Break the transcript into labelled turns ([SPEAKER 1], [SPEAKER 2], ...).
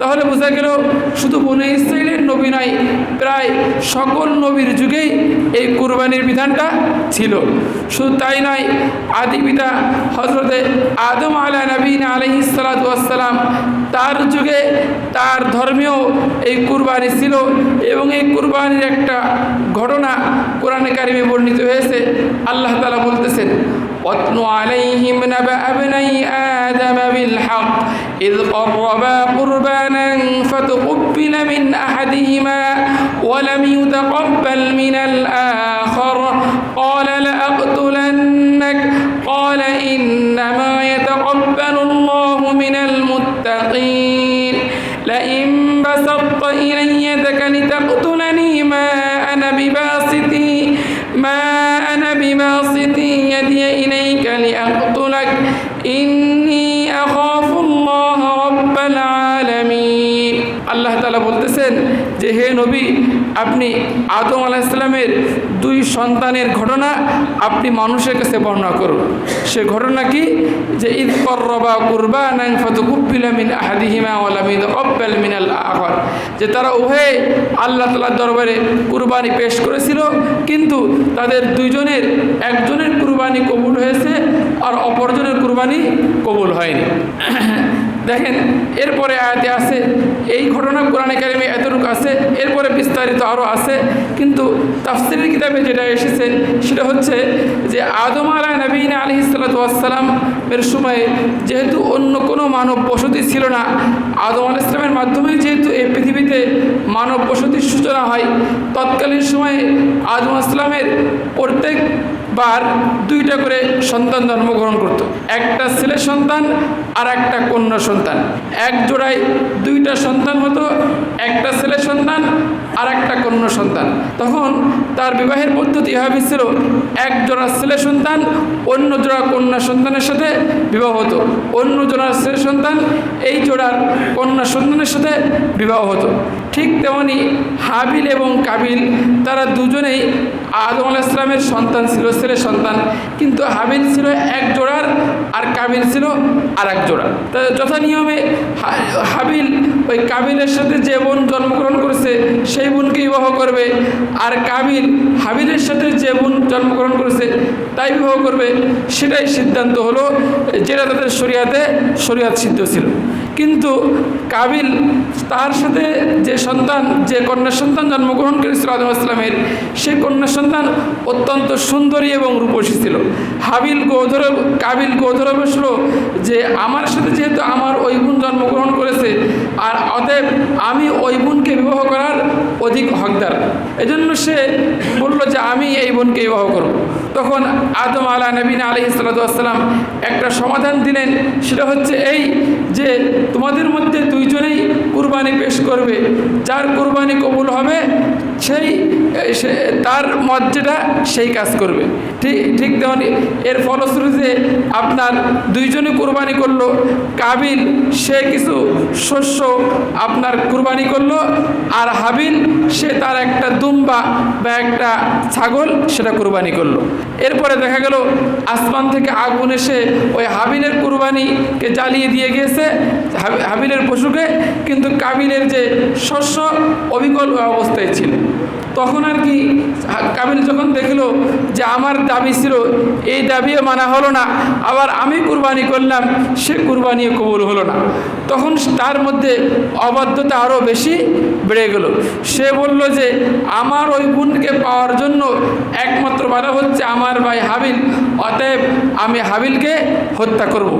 [SPEAKER 1] তাহলে বোঝা গেল শুধু বনে ইসরায়েলের নবী নয় প্রায় সকল নবীর যুগেই এই কুরবানির বিধানটা ছিল। শুধু তাই নয়, আদি পিতা হজরতে আদম আলা নবীন আলহি সালাতাম তার যুগে তার ধর্মেও এই কুরবানি ছিল এবং এই কুরবানির একটা ঘটনা কোরআনে কারিমে বর্ণিত হয়েছে। আল্লাহ তালা বলতেছেন, অত্ন আলাইহিম নবা আবনাই আদম বিল হক। إذ قربا قربانا فتقبل من أحدهما ولم يتقبل من الآخر. قال لأقتلنك. قال إنما যে হে নবী, আপনি আদম আলাহিসাল্লামের দুই সন্তানের ঘটনা আপনি মানুষের কাছে বর্ণনা করুন। সে ঘটনা কি? যে ঈদ করবা কুরবা নাং ফতুকুব্বিলামিন আহাদিহিমা ওলামিদ অব্বাল মিনাল আহর যে তারা উভয়ে আল্লাহ তালার দরবারে কুরবানি পেশ করেছিল, কিন্তু তাদের দুইজনের, একজনের কুরবানি কবুল হয়েছে আর অপরজনের কুরবানি কবুল হয়নি। দেখেন, এরপরে আয়াতে আছে, এই ঘটনা কোরআনে কারিমে এতটুকু আছে, এরপরে বিস্তারিত আরও আছে, কিন্তু তাফসিরের কিতাবে যেটা এসেছে, সেটা হচ্ছে যে আদম আলা নবীন আলি সালাতামের সময়ে যেহেতু অন্য কোনো মানব বসতি ছিল না, আদম আল ইসলামের মাধ্যমে যেহেতু এই পৃথিবীতে মানব বসতির সূচনা হয়, তৎকালীন সময়ে আদম ইসলামের প্রত্যেক বার দুইটা করে সন্তান জন্মগ্রহণ করত। একটা ছেলে সন্তান আর একটা কন্যা সন্তান। এক জোড়ায় দুইটা সন্তান হতো, একটা ছেলে সন্তান আর একটা কন্যা সন্তান। তখন তার বিবাহের পদ্ধতি এভাবে ছিল, এক জোড়া ছেলে সন্তান, অন্য জোড়া কন্যা সন্তানের সাথে বিবাহ হতো। অন্য জোড়ার ছেলে সন্তান, এই জোড়ার কন্যা সন্তানের সাথে বিবাহ হতো। ঠিক তেমনি হাবিল এবং কাবিল, তারা দুজনেই আদম আলাহ ইসলামের সন্তান ছিল ছেলে সন্তান, কিন্তু হাবিল ছিল এক জোড়ার আর কাবিল ছিল আর এক জোড়া তা যথা নিয়মে হাবিল ওই কাবিলের সাথে যে বোন জন্মগ্রহণ করেছে, সেই বোনকে বিবাহ করবে। আর কাবিল হাবিলের সাথে যে বোন জন্মগ্রহণ করেছে, তাই বিবাহ করবে। সেটাই সিদ্ধান্ত হলো, যেটা তাদের শরিয়াতে শরিয়াত সিদ্ধ ছিল। কিন্তু কাবিল তার সাথে যে সন্তান, যে কন্যা সন্তান জন্মগ্রহণ করেছিল আদম ইসলামের সেই কন্যা সন্তান অত্যন্ত সুন্দরী এবং রূপসী ছিল। হাবিল গৌধরব, কাবিল গোধর বসল যে, আমার সাথে যেহেতু আমার ওই বোন জন্মগ্রহণ করেছে, আর অতএব আমি ওই বোনকে বিবাহ করার অধিক হকদার। এজন্য সে বলল যে, আমি এই বোনকে বিবাহ করব। তখন আদম আলা নবীন আলি সালাতাম একটা সমাধান দিলেন। সেটা হচ্ছে এই যে তোমাদের মধ্যে দুইজনেই কুরবানি পেশ করবে। যার কুরবানি কবুল হবে, সেই তার মত যেটা, সেই কাজ করবে। ঠিক ঠিক তেমন এর ফলশ্রুতিতে আপনার দুইজনে কুরবানি করল। কাবিল, সে কিছু শস্য আপনার কুরবানি করল আর হাবিল, সে তার একটা দুম্বা বা একটা ছাগল সেটা কুরবানি করল। এরপরে দেখা গেল আসমান থেকে আগুন এসে ওই হাবিলের কুরবানিকে জ্বালিয়ে দিয়ে হাবি- হাবিলের পশুকে, কিন্তু কাবিলের যে শস্য অবিকল অবস্থায় ছিল। তখন আর কি কাবিল যখন দেখল যে আমার দাবি ছিল, এই দাবিও মানা হলো না আবার আমি কুরবানি করলাম, সে কুরবানি কবুল হলো না তখন তার মধ্যে অবাধ্যতা আরও বেশি বেড়ে গেল সে বলল যে, আমার ওই বোনকে পাওয়ার জন্য একমাত্র বাধা হচ্ছে আমার ভাই হাবিল, অতএব আমি হাবিলকে হত্যা করব।